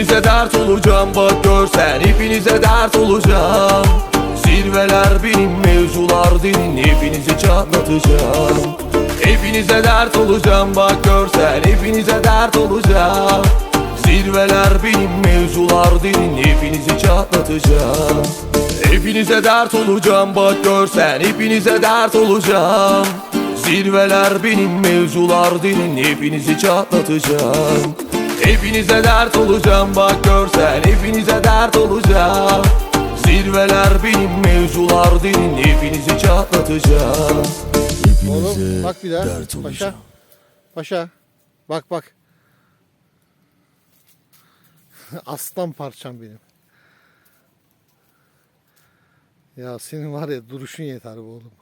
Hepinize dert olacağım bak görsen Hepinize dert olacağım. Zirveler benim mevzular derin Hepinizi çatlatacağım. Hepinize dert olacağım bak görsen Hepinize dert olacağım. Zirveler benim mevzular derin Hepinizi çatlatacağım. Hepinize dert olacağım bak görsen Hepinize dert olacağım. Zirveler benim mevzular derin Hepinizi çatlatacağım Hepinize dert olacağım bak görsen Hepinize dert olacağım Zirveler benim mevzular derin Hepinizi çatlatacağım Oğlum bak bir daha. dert Paşa. olacağım. Paşa. Bak bak. Aslan parçam benim. Ya senin var ya duruşun yeter bu oğlum.